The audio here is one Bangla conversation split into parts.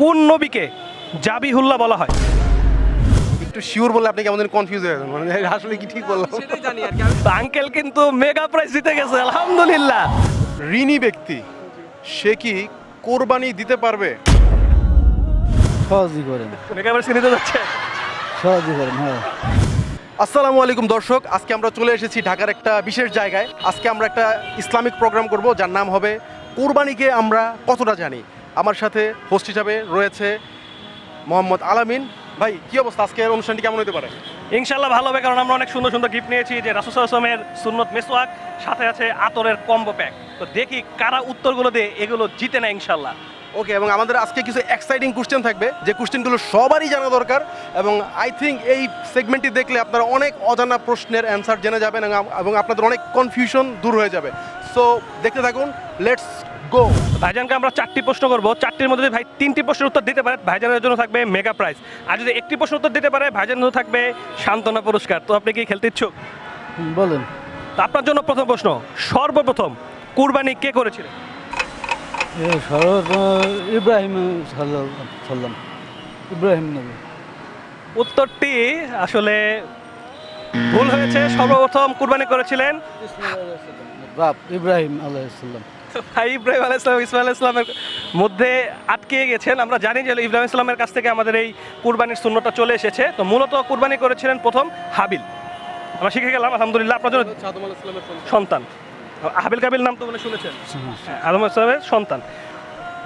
কোন নবীকে জাবিহুল্লাহ বলা হয়? একটু শিওর বলে আপনি কেমন কনফিউজ হয়ে যাবেন। মানে আসলে কি ঠিক বললাম? সেটাই জানি আর কি। আঙ্কেল কিন্তু মেগা প্রাইজ জিতে গেছে আলহামদুলিল্লাহ। ঋণী ব্যক্তি সে কি কোরবানি দিতে পারবে? সহজই করেন। মেগা প্রাইজ নিতে যাচ্ছে। সহজই করেন হ্যাঁ। আসসালামু আলাইকুম দর্শক আজকে আমরা চলে এসেছি ঢাকার একটা বিশেষ জায়গায়। আজকে আমরা একটা ইসলামিক প্রোগ্রাম করব যার নাম হবে কোরবানিকে আমরা কতটা জানি? আমার সাথে হোস্ট হিসাবে রয়েছে মোহাম্মদ আলামিন। ভাই কি অবস্থা? আজকের অনুষ্ঠানটি কেমন হতে পারে? ইনশাল্লাহ ভালো হবে কারণ আমরা অনেক সুন্দর সুন্দর গিফট নিয়েছি যে রাসুল আসলামের সুন্নত মেসোয়াক সাথে আছে আতরের কম্বো প্যাক তো দেখি কারা উত্তরগুলো দিয়ে এগুলো জিতে না ইনশাল্লাহ ওকে এবং আমাদের আজকে কিছু এক্সাইটিং কোশ্চেন থাকবে। যে কোশ্চেনগুলো সবারই জানা দরকার এবং আই থিঙ্ক এই সেগমেন্টটি দেখলে আপনারা অনেক অজানা প্রশ্নের অ্যান্সার জেনে যাবেন এবং আপনাদের অনেক কনফিউশন দূর হয়ে যাবে। সো দেখতে থাকুন লেটস গো ভাইজানকে আমরা চারটি প্রশ্ন করব। চারটির মধ্যে যদি ভাই তিনটি প্রশ্নের উত্তর দিতে পারে ভাইজানের জন্য থাকবে মেগা প্রাইজ আর যদি একটি প্রশ্ন উত্তর দিতে পারে ভাইজানের জন্য থাকবে সান্ত্বনা পুরস্কার। তো আপনি কি খেলতে ইচ্ছুক? বলেন। আপনার জন্য প্রথম প্রশ্ন সর্বপ্রথম কুরবানি কে করেছিলেন? ইব্রাহিম সাল্লাম সাল্লাম। ইব্রাহিম নবী। উত্তরটি আসলে ভুল হয়েছে। সর্বপ্রথম কুরবানি করেছিলেন বাপ ইব্রাহিম আলাইসাল্লাম ভাই ইব্রাহিম আলাহ ইসলাম ইসমাইল ইসলামের মধ্যে আটকে গেছেন। আমরা জানি যে ইব্রাহিম ইসলামের কাছ থেকে আমাদের এই কুরবানির শূন্যটা চলে এসেছে। তো মূলত কুরবানি করেছিলেন প্রথম হাবিল। আমরা শিখে গেলাম আলহামদুলিল্লাহ আপনার জন্য সন্তান। হাবিল কাবিল নাম তো শুনেছেন? হ্যাঁ, আদম ইসলামের সন্তান।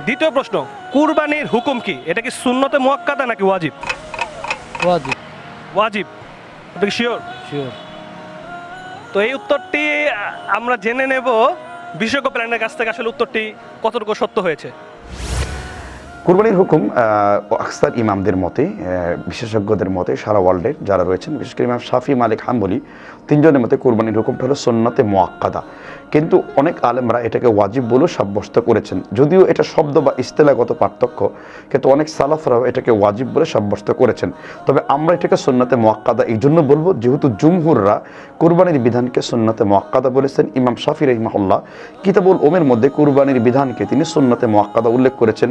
দ্বিতীয় প্রশ্ন কুরবানির হুকুম কি? এটা কি শূন্যতে মুয়াক্কাদা নাকি ওয়াজিব? ওয়াজিব। ওয়াজিব। এটা কি শিওর? শিওর। তো এই উত্তরটি আমরা জেনে নেব বিশেষজ্ঞ প্ল্যানের কাছ থেকে আসলে উত্তরটি কতটুকু সত্য হয়েছে? কুরবানির হুকুম আকসার ইমামদের মতে বিশেষজ্ঞদের মতে, সারা ওয়ার্ল্ডের যারা রয়েছেন, বিশেষ করে ইমাম শাফি, মালিক, হাম্বলি, তিনজনের মতে কুরবানির হুকুমটা হলো সন্ন্যতে মোয়াক্কাদা কিন্তু অনেক আলেমরা এটাকে ওয়াজিব বলেও সাব্যস্ত করেছেন। যদিও এটা শব্দ বা ইস্তেলাগত পার্থক্য, কিন্তু অনেক সালাফরাও এটাকে ওয়াজিব বলে সাব্যস্ত করেছেন। তবে আমরা এটাকে সন্ন্যতে মোয়াক্কাদা এই জন্য বলব, যেহেতু জুমহুররা কুরবানির বিধানকে সন্ন্যতে মোয়াক্কাদা বলেছেন। ইমাম শাফি, রহিমাহুল্লাহ, কিতাবুল ওমের মধ্যে কুরবানির বিধানকে তিনি সুন্নতে মোয়াক্কাদা উল্লেখ করেছেন।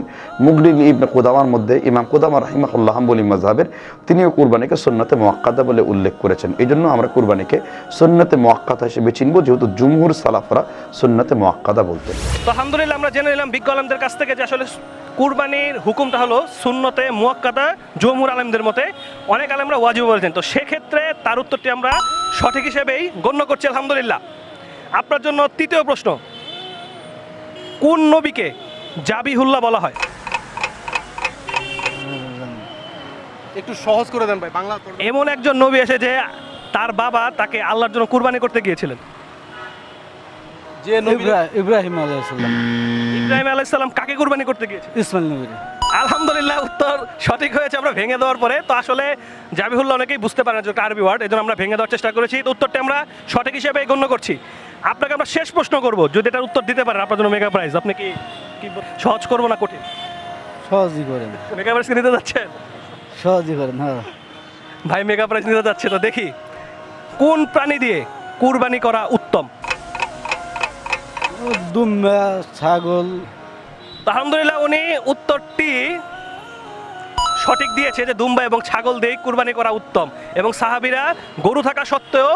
মুগলিল ইবনে কুদামার মধ্যে ইমাম কুদামা রাহিমাহুল্লাহ হাম্বলি মাজহাবের তিনিও কুরবানিকে সুন্নতে মোয়াক্কাদা বলে উল্লেখ করেছেন। এই জন্য আমরা কুরবানিকে সুন্নতে মোয়াক্কাদা হিসেবে চিনব, যেহেতু জুমহুর সালাফরা সুন্নতে মোয়াক্কাদা বলতেন তো আলহামদুলিল্লাহ আমরা জেনে নিলাম বিজ্ঞ আলমদের কাছ থেকে যে আসলে কুরবানির হুকুমটা হলো সুন্নতে মুয়াক্কাদা জমুর আলমদের মতে। অনেক আলেমরা ওয়াজিব বলেছেন। তো সেক্ষেত্রে তার উত্তরটি আমরা সঠিক হিসেবেই গণ্য করছি, আলহামদুলিল্লাহ। আপনার জন্য তৃতীয় প্রশ্ন, কোন নবীকে জাবিহুল্লাহ বলা হয়? একটু সহজ করে দেন ভাই বাংলা এমন একজন নবী এসে যে তার বাবা তাকে আল্লাহর জন্য কুরবানি করতে গিয়েছিলেন। যে নবী ইব্রাহিম আলাইসাল্লাম ইব্রাহিম আলাইসাল্লাম কাকে কুরবানি করতে গিয়েছিলেন? ইসমাইল নবীর। আলহামদুলিল্লাহ উত্তর সঠিক হয়েছে আমরা ভেঙে দেওয়ার পরে। তো আসলে জাবিহুল্লাহ অনেকেই বুঝতে পারেন যে আরবি ওয়ার্ড এই জন্য আমরা ভেঙে দেওয়ার চেষ্টা করেছি। তো উত্তরটি আমরা সঠিক হিসেবে গণ্য করছি। আপনাকে আমরা শেষ প্রশ্ন করব যদি এটার উত্তর দিতে পারেন আপনার জন্য মেগা প্রাইজ আপনি কি কি সহজ করব না কঠিন? সহজই করেন। মেগা প্রাইজ কি নিতে যাচ্ছেন? সহজই করেন হ্যাঁ। ভাই মেগা প্রাইজ নিতে যাচ্ছে তো দেখি। কোন প্রাণী দিয়ে কুরবানি করা উত্তম? দুম্বা ছাগল। আলহামদুলিল্লাহ উনি উত্তরটি সঠিক দিয়েছে যে দুম্বা এবং ছাগল দিয়ে কুরবানি করা উত্তম। এবং সাহাবিরা গরু থাকা সত্ত্বেও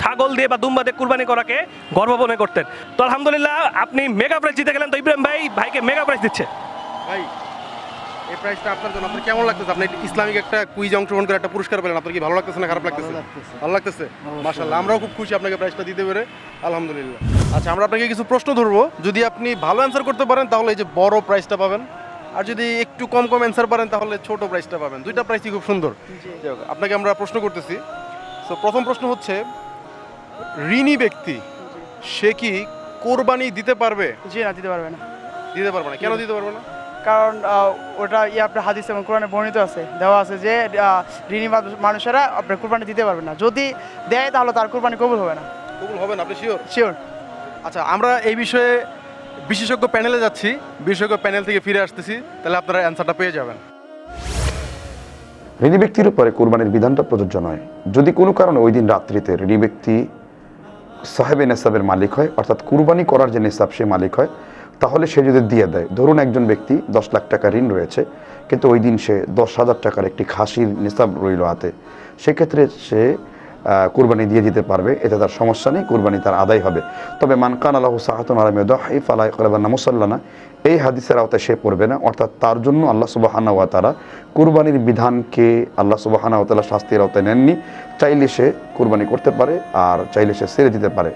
ছাগল দিয়ে বা দুম্বা দিয়ে কুরবানি করাকে গর্ব মনে করতেন। তো আলহামদুলিল্লাহ আপনি মেগা প্রাইজ জিতে গেলেন তো ইব্রাহিম ভাই ভাইকে মেগা প্রাইজ দিচ্ছে। ভাই এই প্রাইসটা আপনার জন্য। আপনার কেমন লাগতেছে? আপনি ইসলামিক একটা কুইজ অংশগ্রহণ করে একটা পুরস্কার পেলেন। আপনার কি ভালো লাগতেছে না খারাপ লাগতেছে? ভালো লাগতেছে। ভালো আমরাও খুব খুশি আপনাকে প্রাইসটা দিতে পেরে। আলহামদুলিল্লাহ। আচ্ছা আমরা আপনাকে কিছু প্রশ্ন ধরবো। যদি আপনি ভালো অ্যান্সার করতে পারেন তাহলে এই যে বড় প্রাইসটা পাবেন। আর যদি একটু কম কম অ্যান্সার পারেন তাহলে ছোট প্রাইসটা পাবেন। দুইটা প্রাইসই খুব সুন্দর। আপনাকে আমরা প্রশ্ন করতেছি। তো প্রথম প্রশ্ন হচ্ছে ঋণী ব্যক্তি সে কি কোরবানি দিতে পারবে? জি না দিতে পারবে না। দিতে পারবে না। কেন দিতে পারবে না? কারণ ওটা ইয়ে আপনার হাদিস এবং কোরআনে বর্ণিত আছে দেওয়া আছে যে ঋণী মানুষেরা আপনার কুরবানি দিতে পারবে না। যদি দেয় তাহলে তার কোরবানি কবুল হবে না। কবুল হবে না আপনি শিওর শিওর আচ্ছা আমরা এই বিষয়ে বিশেষজ্ঞ প্যানেলে যাচ্ছি। বিশেষজ্ঞ প্যানেল থেকে ফিরে আসতেছি তাহলে আপনারা অ্যান্সারটা পেয়ে যাবেন। ঋণী ব্যক্তির উপরে কোরবানির বিধানটা প্রযোজ্য নয়। যদি কোনো কারণে ওই দিন রাত্রিতে ঋণী ব্যক্তি সাহেবে নেসাবের মালিক হয় অর্থাৎ কুরবানি করার যে নেসাব সে মালিক হয় তাহলে সে যদি দিয়ে দেয়, ধরুন একজন ব্যক্তি দশ লাখ টাকা ঋণ রয়েছে, কিন্তু ওই দিন সে দশ হাজার টাকার একটি খাসির নিসাব রইল হাতে, সেক্ষেত্রে সে কুরবানি দিয়ে দিতে পারবে, এতে তার সমস্যা নেই, কুরবানি তার আদায় হবে। তবে মানকান আল্লাহ সাহাতুন আলমী দহি ফালাই করবানা মুসল্লানা, এই হাদিসের আওতায় সে পড়বে না, অর্থাৎ তার জন্য আল্লাহ সুবাহানা ওয়া তারা কুরবানির বিধানকে আল্লাহ সুবাহানা ওয়া তালা শাস্তির আওতায় নেননি, চাইলে সে কুরবানি করতে পারে আর চাইলে সে ছেড়ে দিতে পারে।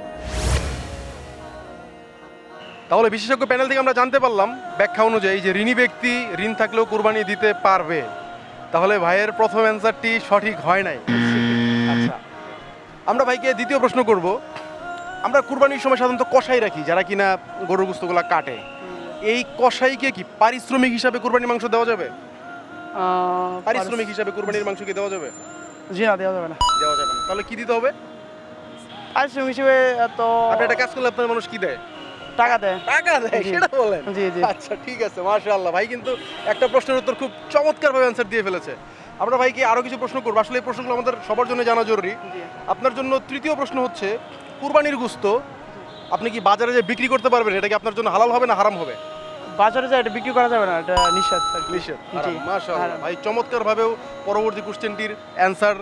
তাহলে বিশেষজ্ঞ প্যানেল থেকে আমরা জানতে পারলাম ব্যাখ্যা অনুযায়ী যে ঋণী ব্যক্তি ঋণ থাকলেও কুরবানি দিতে পারবে। তাহলে ভাইয়ের প্রথম অ্যান্সারটি সঠিক হয় নাই। আচ্ছা আমরা ভাইকে দ্বিতীয় প্রশ্ন করব। আমরা কুরবানির সময় সাধারণত কষাই রাখি যারা কিনা গরুর গুস্তগুলা কাটে। এই কষাইকে কি পারিশ্রমিক হিসাবে কুরবানির মাংস দেওয়া যাবে? পারিশ্রমিক হিসাবে কুরবানির মাংস কি দেওয়া যাবে? জি না দেওয়া যাবে না। দেওয়া যাবে না। তাহলে কি দিতে হবে? পারিশ্রমিক হিসেবে তো আপনি একটা কাজ করলে আপনার মানুষ কি দেয়? টাকা দেয়। টাকা দেয় সেটা বলেন। জি জি। আচ্ছা ঠিক আছে মাশাআল্লাহ। ভাই কিন্তু একটা প্রশ্নের উত্তর খুব চমৎকারভাবে অ্যান্সার দিয়ে ফেলেছে। আমরা ভাইকে আরও কিছু প্রশ্ন করব। আসলে এই প্রশ্নগুলো আমাদের সবার জন্য জানা জরুরি। আপনার জন্য তৃতীয় প্রশ্ন হচ্ছে কুরবানির গুস্ত আপনি কি বাজারে যে বিক্রি করতে পারবেন? এটা কি আপনার জন্য হালাল হবে না হারাম হবে? বাজারে যায় এটা বিক্রি করা যাবে না এটা নিষেধ। নিষেধ জি। মাশাআল্লাহ। ভাই চমৎকারভাবেও পরবর্তী কোশ্চেনটির অ্যান্সার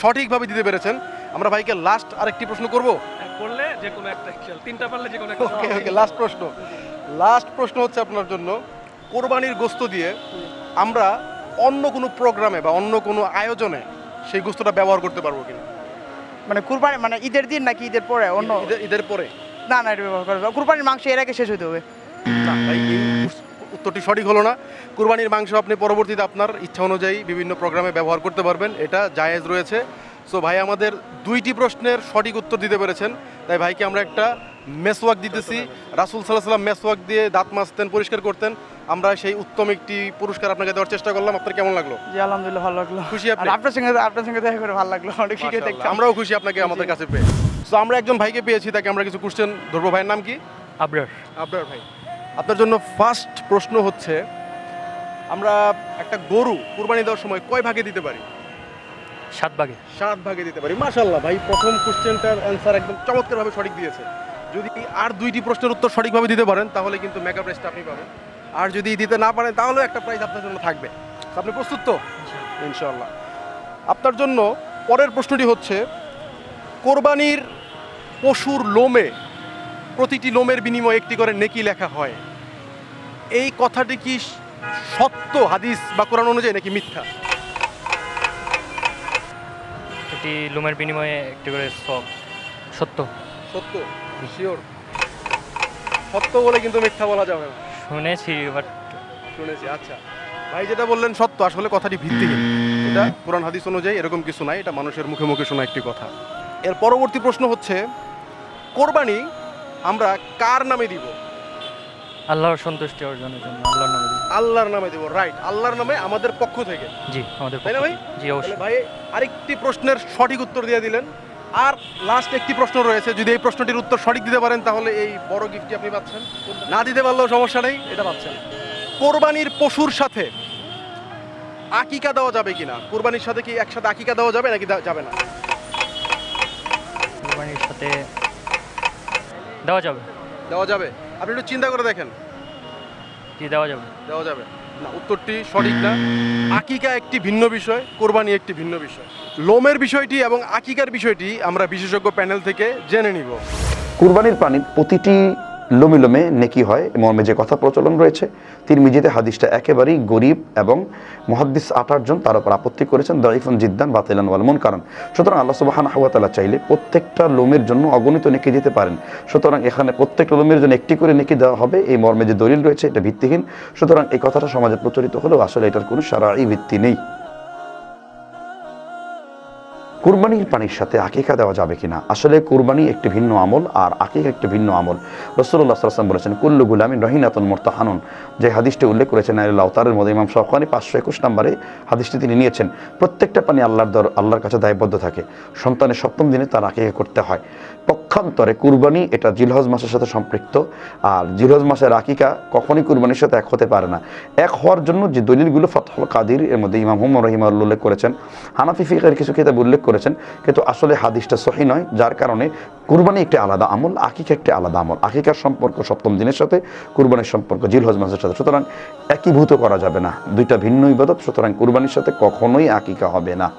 সঠিকভাবে দিতে পেরেছেন। আমরা ভাইকে লাস্ট আরেকটি প্রশ্ন করব। করলে যে কোনো একটা actual, তিনটা পারলে যে কোনো একটা ওকে ওকে লাস্ট প্রশ্ন। লাস্ট প্রশ্ন হচ্ছে আপনার জন্য কোরবানির গোস্ত দিয়ে আমরা অন্য কোনো প্রোগ্রামে বা অন্য কোনো আয়োজনে সেই গোস্তটা ব্যবহার করতে পারব কিনা? মানে কুরবানি মানে ঈদের দিন নাকি ঈদের পরে অন্য? ঈদের- পরে? না না এটা ব্যবহার করা। কুরবানির মাংস এর আগে শেষ হতে হবে। না ভাই এই উত্তরটি সঠিক হলো না। কুরবানির মাংস আপনি পরবর্তীতে আপনার ইচ্ছা অনুযায়ী বিভিন্ন প্রোগ্রামে ব্যবহার করতে পারবেন। এটা জায়েজ রয়েছে। সো ভাই আমাদের দুইটি প্রশ্নের সঠিক উত্তর দিতে পেরেছেন। তাই ভাইকে আমরা একটা মেসওয়াক দিতেছি। রাসুল সাল্লাহ সাল্লাম মেসওয়াক দিয়ে দাঁত মাজতেন পরিষ্কার করতেন। আমরা সেই উত্তম একটি পুরস্কার আপনাকে দেওয়ার চেষ্টা করলাম। আপনার কেমন লাগল? জি আলহামদুলিল্লাহ ভালো লাগল। খুশি আপনি? আপনার সঙ্গে আপনার সঙ্গে দেখা করে ভালো লাগল। অনেক শিখে দেখতে আমরাও খুশি আপনাকে আমাদের কাছে পেয়ে। সো আমরা একজন ভাইকে পেয়েছি তাকে আমরা কিছু কোশ্চেন ধরবো। ভাইয়ের নাম কি? আবরার। আপনার ভাই। আপনার জন্য ফার্স্ট প্রশ্ন হচ্ছে আমরা একটা গরু কুরবানি দেওয়ার সময় কয় ভাগে দিতে পারি? সাত ভাগে। সাত ভাগে দিতে পারি। মাশাল্লাহ ভাই প্রথম কোশ্চেনটার অ্যান্সার একদম চমৎকারভাবে সঠিক দিয়েছে। যদি আর দুইটি প্রশ্নের উত্তর সঠিকভাবে দিতে পারেন তাহলে কিন্তু মেগা প্রাইজটা আপনি পাবেন। আর যদি দিতে না পারেন তাহলেও একটা প্রাইজ আপনার জন্য থাকবে। আপনি প্রস্তুত তো? ইনশাল্লাহ আপনার জন্য পরের প্রশ্নটি হচ্ছে কোরবানির পশুর লোমে প্রতিটি লোমের বিনিময়ে একটি করে নেকি লেখা হয়। এই কথাটি কি সত্য হাদিস বা কোরআন অনুযায়ী নাকি মিথ্যা? এটি লুমের বিনিময়ে একটি করে সব। সত্য। সত্য শিওর সত্য বলে কিন্তু মিথ্যা বলা যাবে না। শুনেছি বাট শুনেছি আচ্ছা। ভাই যেটা বললেন সত্য। আসলে কথাটি ভিত্তিহীন। এটা কোরআন হাদিস অনুযায়ী এরকম কিছু নাই এটা মানুষের মুখে মুখে শোনা একটি কথা। এর পরবর্তী প্রশ্ন হচ্ছে কোরবানি আমরা কার নামে দিব? আল্লাহর সন্তুষ্টি অর্জনের জন্য আল্লাহর নামে। আল্লাহর নামে দিব রাইট আল্লাহর নামে আমাদের পক্ষ থেকে। জি আমাদের তাই না পক্ষ ভাই? জি তাহলে অবশ্যই। ভাই আরেকটি প্রশ্নের সঠিক উত্তর দিয়ে দিলেন। আর লাস্ট একটি প্রশ্ন রয়েছে যদি এই প্রশ্নটির উত্তর সঠিক দিতে পারেন তাহলে এই বড় গিফটটি আপনি পাচ্ছেন। না দিতে পারলেও সমস্যা নেই এটা পাচ্ছেন। কোরবানির পশুর সাথে আকিকা দেওয়া যাবে কিনা? কোরবানির সাথে কি একসাথে আকিকা দেওয়া যাবে নাকি দা- যাবে না? কুরবানির সাথে দেওয়া যাবে। দেওয়া যাবে? আপনি একটু চিন্তা করে দেখেন। জি দেওয়া যাবে। দেওয়া যাবে। না উত্তরটি সঠিক না। আকিকা একটি ভিন্ন বিষয় কোরবানি একটি ভিন্ন বিষয়। লোমের বিষয়টি এবং আকিকার বিষয়টি আমরা বিশেষজ্ঞ প্যানেল থেকে জেনে নিব। কুরবানির প্রাণীর প্রতিটি লোমে লোমে নেকি হয়, মর্মে যে কথা প্রচলন রয়েছে। তিরমিজিতে হাদিসটা একেবারেই গরিব এবং মহাদ্দিস আটারজন তার উপর আপত্তি করেছেন দাইফুন জিদ্দান, বাতিলান ওয়ালমন কারণ সুতরাং আল্লাহ সুবাহান হাওয়াতালা চাইলে প্রত্যেকটা লোমের জন্য অগণিত নেকি দিতে পারেন। সুতরাং এখানে প্রত্যেকটা লোমের জন্য একটি করে নেকি দেওয়া হবে, এই মর্মে যে দলিল রয়েছে এটা ভিত্তিহীন। সুতরাং এই কথাটা সমাজে প্রচলিত হলেও আসলে এটার কোনো সারাই ভিত্তি নেই। কুরবানির পানির সাথে আকিকা দেওয়া যাবে কিনা? আসলে কুরবানি একটি ভিন্ন আমল আর আকিকা একটি ভিন্ন আমল। রসুল্লাহ সাল্লাম বলেছেন, কুল্লু গুলামী রহিনাতন মোর্তাহানুন। যে হাদিসটি উল্লেখ করেছেন আল্লাহতারের মধ্যে ইমাম সহকানি পাঁচশো একুশ নম্বরে হাদিসটি তিনি নিয়েছেন। প্রত্যেকটা পানি আল্লাহর দর, আল্লাহর কাছে দায়বদ্ধ থাকে। সন্তানের সপ্তম দিনে তার আকিকা করতে হয়। পক্ষান্তরে কুরবানি, এটা জিলহজ মাসের সাথে সম্পৃক্ত। আর জিলহজ মাসের আকিকা কখনই কুরবানির সাথে এক হতে পারে না। এক হওয়ার জন্য যে দলিলগুলো ফতহল কাদির, এর মধ্যে ইমাম হুম রহিমা উল্লেখ করেছেন, হানাফি ফিকের কিছু কিতাব উল্লেখ করেছেন, কিন্তু আসলে হাদিসটা সহি নয়, যার কারণে কুরবানি একটি আলাদা আমল, আকিকা একটি আলাদা আমল। আকিকার সম্পর্ক সপ্তম দিনের সাথে, কুরবানির সম্পর্ক জিলহজ মাসের সাথে। সুতরাং একীভূত করা যাবে না। দুইটা ভিন্ন ইবাদত, সুতরাং কুরবানির সাথে কখনোই আকিকা হবে না।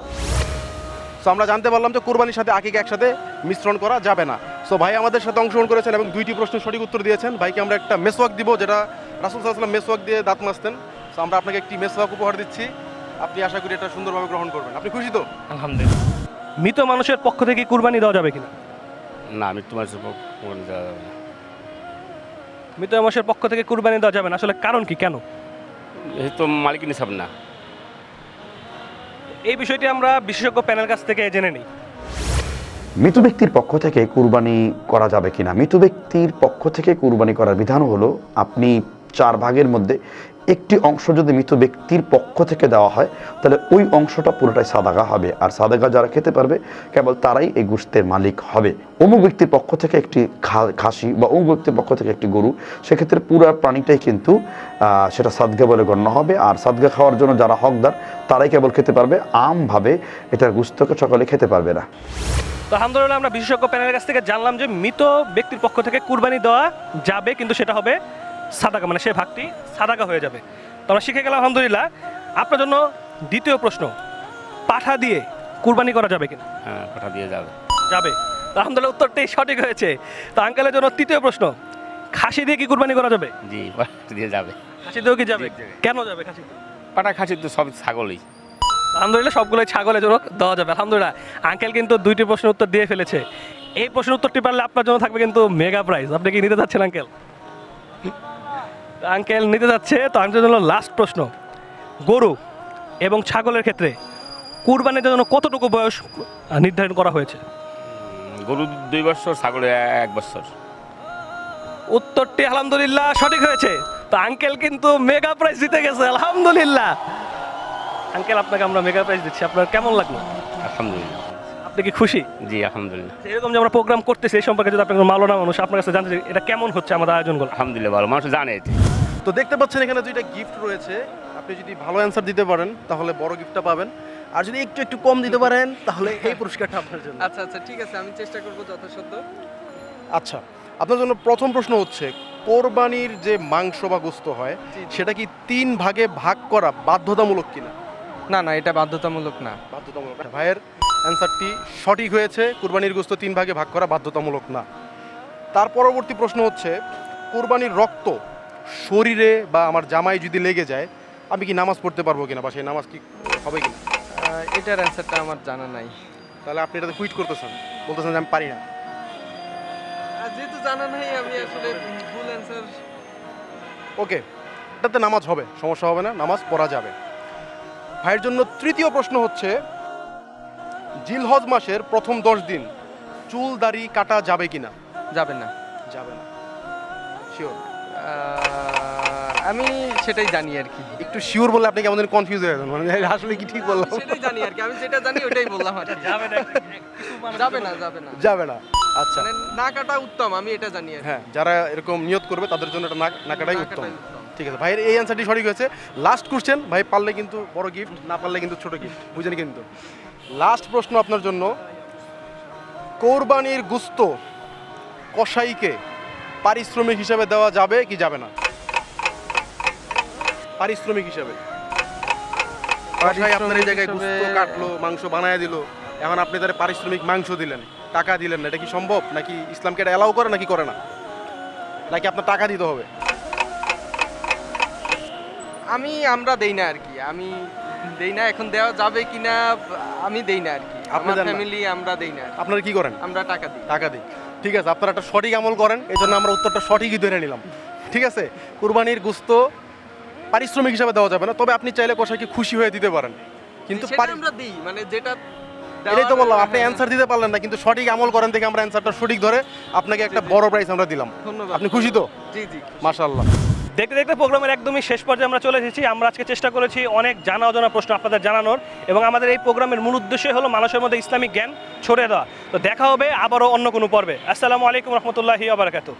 সো আমরা জানতে পারলাম যে কোরবানির সাথে আকিকা একসাথে মিশ্রণ করা যাবে না। সো ভাই আমাদের সাথে অংশগ্রহণ করেছেন এবং দুইটি প্রশ্নের সঠিক উত্তর দিয়েছেন। ভাইকে আমরা একটা মেসওয়াক দিব যেটা রাসুল সাল্লাম মেসওয়াক দিয়ে দাঁত মাজতেন। সো আমরা আপনাকে একটি মেসওয়াক উপহার দিচ্ছি। আপনি আশা করি এটা সুন্দরভাবে গ্রহণ করবেন। আপনি খুশি তো? আলহামদুলিল্লাহ। মৃত মানুষের পক্ষ থেকে কুরবানি দেওয়া যাবে কিনা? না আমি তোমার কোরবানি দেওয়া যাবে না। মৃত মানুষের পক্ষ থেকে কুরবানি দেওয়া যাবে না। আসলে কারণ কি? কেন? এই তো মালিক নিসাব না। এই বিষয়টি আমরা বিশেষজ্ঞ প্যানেল কাছ থেকে জেনে নিই। মৃত ব্যক্তির পক্ষ থেকে কুরবানি করা যাবে কিনা? মৃত ব্যক্তির পক্ষ থেকে কুরবানি করার বিধান হলো, আপনি চার ভাগের মধ্যে একটি অংশ যদি মৃত ব্যক্তির পক্ষ থেকে দেওয়া হয়, তাহলে ওই অংশটা পুরোটাই সাদাগা হবে। আর সাদাগা যারা খেতে পারবে, কেবল তারাই এই গোষ্ঠের মালিক হবে। অমুক ব্যক্তির পক্ষ থেকে একটি খাসি বা অমুক ব্যক্তির পক্ষ থেকে একটি গরু, সেক্ষেত্রে পুরো প্রাণীটাই কিন্তু সেটা সাদগা বলে গণ্য হবে। আর সাদগা খাওয়ার জন্য যারা হকদার, তারাই কেবল খেতে পারবে। আমভাবে এটার গুস্তকে সকলে খেতে পারবে না। তো আলহামদুলিল্লাহ, আমরা বিশেষজ্ঞ প্যানেলের কাছ থেকে জানলাম যে মৃত ব্যক্তির পক্ষ থেকে কুরবানি দেওয়া যাবে, কিন্তু সেটা হবে সাদাকা মানে সেই ভাগটি সাদাকা হয়ে যাবে। তো আমরা শিখে গেলাম আলহামদুলিল্লাহ। আপনার জন্য দ্বিতীয় প্রশ্ন পাঠা দিয়ে কুরবানি করা যাবে কিনা? হ্যাঁ পাঠা দিয়ে যাবে। যাবে। তো আলহামদুলিল্লাহ উত্তরটি সঠিক হয়েছে। তো আঙ্কেলের জন্য তৃতীয় প্রশ্ন খাসি দিয়ে কি কুরবানি করা যাবে? জি পাঠা দিয়ে যাবে। খাসি দিয়েও কি যাবে? কেন যাবে খাসি? পাঠা খাসির তো সব ছাগলই। আলহামদুলিল্লাহ সবগুলোই ছাগলের জন্য দেওয়া যাবে। আলহামদুলিল্লাহ আঙ্কেল কিন্তু দুইটি প্রশ্নের উত্তর দিয়ে ফেলেছে। এই প্রশ্নের উত্তরটি পারলে আপনার জন্য থাকবে কিন্তু মেগা প্রাইজ। আপনি কি নিতে চাচ্ছেন আঙ্কেল? আঙ্কেল নিতে যাচ্ছে তো আঙ্কেলের জন্য লাস্ট প্রশ্ন। গরু এবং ছাগলের ক্ষেত্রে কুরবানির জন্য কতটুকু বয়স নির্ধারণ করা হয়েছে? গরু দুই বছর ছাগলে এক বছর। উত্তরটি আলহামদুলিল্লাহ সঠিক হয়েছে। তো আঙ্কেল কিন্তু মেগা প্রাইজ জিতে গেছে আলহামদুলিল্লাহ। আঙ্কেল আপনাকে আমরা মেগা প্রাইজ দিচ্ছি। আপনার কেমন লাগল? আলহামদুলিল্লাহ। আপনি কি খুশি? জি আলহামদুলিল্লাহ। এরকম যে আমরা প্রোগ্রাম করতেছি এই সম্পর্কে যদি আপনার মালনা মানুষ আপনার কাছে জানতে চাই, এটা কেমন হচ্ছে আমাদের আয়োজনগুলো? আলহামদুলিল্লাহ ভালো। মানুষ জানে এটি। তো দেখতে পাচ্ছেন এখানে দুইটা গিফট রয়েছে। আপনি যদি ভালো অ্যান্সার দিতে পারেন তাহলে বড় গিফটটা পাবেন। আর যদি একটু একটু কম দিতে পারেন তাহলে এই পুরস্কারটা আপনার জন্য। আচ্ছা আচ্ছা ঠিক আছে আমি চেষ্টা করব যথাসাধ্য। আচ্ছা আপনার জন্য প্রথম প্রশ্ন হচ্ছে কোরবানির যে মাংস বা গোস্ত হয় সেটা কি তিন ভাগে ভাগ করা বাধ্যতামূলক কিনা? না না এটা বাধ্যতামূলক না। বাধ্যতামূলক। না। ভাইয়ের অ্যান্সারটি সঠিক হয়েছে। কুরবানির গোস্ত তিন ভাগে ভাগ করা বাধ্যতামূলক না। তার পরবর্তী প্রশ্ন হচ্ছে কুরবানির রক্ত শরীরে বা আমার জামায় যদি লেগে যায় আমি কি নামাজ পড়তে পারব কিনা বা সেই নামাজ কি হবে কিনা? এটার অ্যান্সারটা আমার জানা নাই। তাহলে আপনি এটাতে কুইট করতেছেন বলতেছেন যে আমি পারি না। যেহেতু জানা নাই আমি আসলে ভুল অ্যান্সার ওকে এটাতে নামাজ হবে সমস্যা হবে না নামাজ পড়া যাবে। ভাইয়ের জন্য তৃতীয় প্রশ্ন হচ্ছে জিলহজ মাসের প্রথম দশ দিন চুল দাড়ি কাটা যাবে কিনা? যাবে না। যাবে না। শিওর আমি সেটাই জানি আর কি। একটু শিওর বলে আপনি কেমন কনফিউজ হয়ে যান মানে আসলে কি ঠিক বললাম? সেটাই জানি আর কি আমি যেটা জানি ওটাই বললাম আর কি। যাবে না যাবে না যাবে না। যাবে না। আচ্ছা। মানে না কাটা উত্তম আমি এটা জানি আর হ্যাঁ যারা এরকম নিয়ত করবে তাদের জন্য এটা না- না কাটাই উত্তম। কাটাই উত্তম। ঠিক আছে ভাইয়ের এই অ্যান্সারটি সঠিক হয়েছে। লাস্ট কোশ্চেন ভাই পারলে কিন্তু বড় গিফট না পারলে কিন্তু ছোট গিফট বুঝেন কিন্তু? লাস্ট প্রশ্ন আপনার জন্য। কোরবানির গুস্ত কসাইকে পারিশ্রমিক হিসাবে দেওয়া যাবে কি যাবে না? পারিশ্রমিক হিসাবে। কসাই আপনার এই জায়গায় গুস্ত কাটলো মাংস বানায় দিল। এখন আপনি তার পারিশ্রমিক মাংস দিলেন টাকা দিলেন না এটা কি সম্ভব? নাকি ইসলামকে এটা অ্যালাউ করে নাকি করে না? নাকি আপনার টাকা দিতে হবে? আমি আমরা দেই না আর কি আমি দেই না এখন দেওয়া যাবে কিনা আমি দেই না আর কি। আপনি আমার ফ্যামিলি আমরা দেই না আপনারা কি করেন? আমরা টাকা দিই। টাকা দিই। ঠিক আছে আপনারা একটা সঠিক আমল করেন এই জন্য আমরা উত্তরটা সঠিকই ধরে নিলাম। ঠিক আছে? কুরবানির গুস্ত পারিশ্রমিক হিসাবে দেওয়া যাবে না তবে আপনি চাইলে কষাইকে খুশি হয়ে দিতে পারেন। কিন্তু আমরা দিই মানে যেটা এটাই তো বললাম আপনি অ্যান্সার দিতে পারলেন না কিন্তু সঠিক আমল করেন থেকে আমরা অ্যান্সারটা সঠিক ধরে আপনাকে একটা বড় প্রাইজ আমরা দিলাম। ধন্যবাদ। আপনি খুশি তো? জি জি মাশাআল্লাহ। দেখতে দেখতে প্রোগ্রামের একদমই শেষ পর্যায়ে আমরা চলে এসেছি। আমরা আজকে চেষ্টা করেছি অনেক জানা অজানা প্রশ্ন আপনাদের জানানোর এবং আমাদের এই প্রোগ্রামের মূল উদ্দেশ্য হলো মানুষের মধ্যে ইসলামিক জ্ঞান ছড়িয়ে দেওয়া। তো দেখা হবে আবারও অন্য কোনো পর্বে। আসসালামু আলাইকুম রহমতুল্লাহি আবরাকাতু